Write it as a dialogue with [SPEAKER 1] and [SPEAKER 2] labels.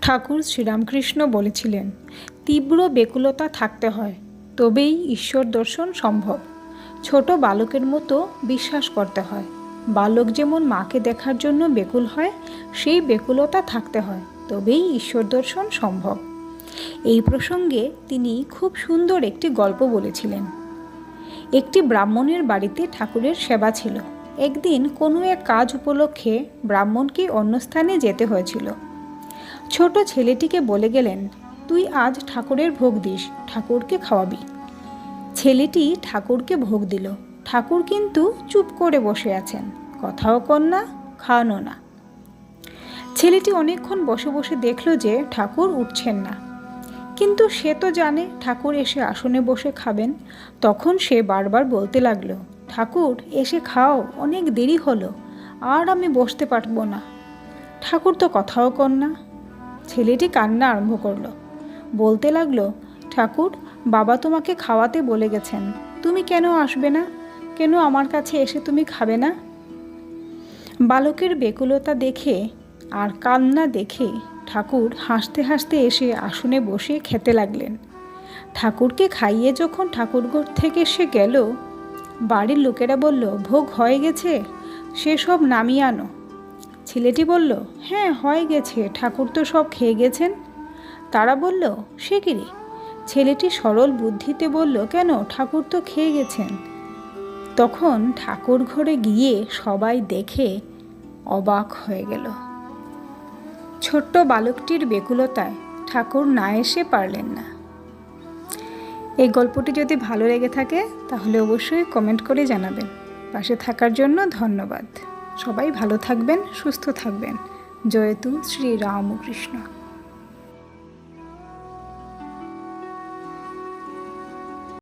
[SPEAKER 1] ঠাকুর শ্রীরামকৃষ্ণ বলেছিলেন, তীব্র বেকুলতা থাকতে হয়, তবেই ঈশ্বর দর্শন সম্ভব। ছোট বালকের মতো বিশ্বাস করতে হয়। বালক যেমন মাকে দেখার জন্য বেকুল হয়, সেই বেকুলতা থাকতে হয়, তবেই ঈশ্বর দর্শন সম্ভব। এই প্রসঙ্গে তিনি খুব সুন্দর একটি গল্প বলেছিলেন। একটি ব্রাহ্মণের বাড়িতে ঠাকুরের সেবা ছিল। একদিন কোনো এক কাজ উপলক্ষে ব্রাহ্মণকে অন্য স্থানে যেতে হয়েছিল। ছোট ছেলেটিকে বলে গেলেন, তুই আজ ঠাকুরের ভোগ দিস, ঠাকুরকে খাওয়াবি। ছেলেটি ঠাকুরকে ভোগ দিল। ঠাকুর কিন্তু চুপ করে বসে আছেন। কথাও কন না খাওয়ানো না। ছেলেটি অনেকক্ষণ বসে বসে দেখল যে ঠাকুর উঠছেন না। কিন্তু সে তো জানে ঠাকুর এসে আসনে বসে খাবেন। তখন সে বারবার বলতে লাগল, ঠাকুর, এসে খাও, অনেক দেরি হলো, আর আমি বসতে পারব না। ঠাকুর তো কথাও কর না ছেলেটি কান্না আরম্ভ করল। বলতে লাগল, ঠাকুর, বাবা তোমাকে খাওয়াতে বলে গেছেন। তুমি কেন আসবে না? কেন আমার কাছে এসে তুমি খাবে না? বালকের বেকুলতা দেখে আর কান্না দেখে ঠাকুর হাসতে হাসতে এসে আসনে বসে খেতে লাগলেন। ঠাকুরকে খাইয়ে যখন ঠাকুরঘর থেকে সে গেল, বাড়ির লোকেরা বলল, ভোগ হয়ে গেছে? সেসব নামিয়ে আনো। ছেলেটি বলল হ্যাঁ হয়ে গেছে, ঠাকুর তো সব খেয়ে গেছেন। তারা বলল, সে কিরে ছেলেটি সরল বুদ্ধিতে বলল, কেন? ঠাকুর তো খেয়ে গেছেন। তখন ঠাকুর ঘরে গিয়ে সবাই দেখে অবাক হয়ে গেল। ছোট্ট বালকটির বেকুলতায় ঠাকুর না এসে পারলেন না। এই গল্পটি যদি ভালো লেগে থাকে, তাহলে অবশ্যই কমেন্ট করে জানাবেন। পাশে থাকার জন্য ধন্যবাদ। সবাই ভালো থাকবেন সুস্থ থাকবেন। জয়তু শ্রী রামকৃষ্ণ।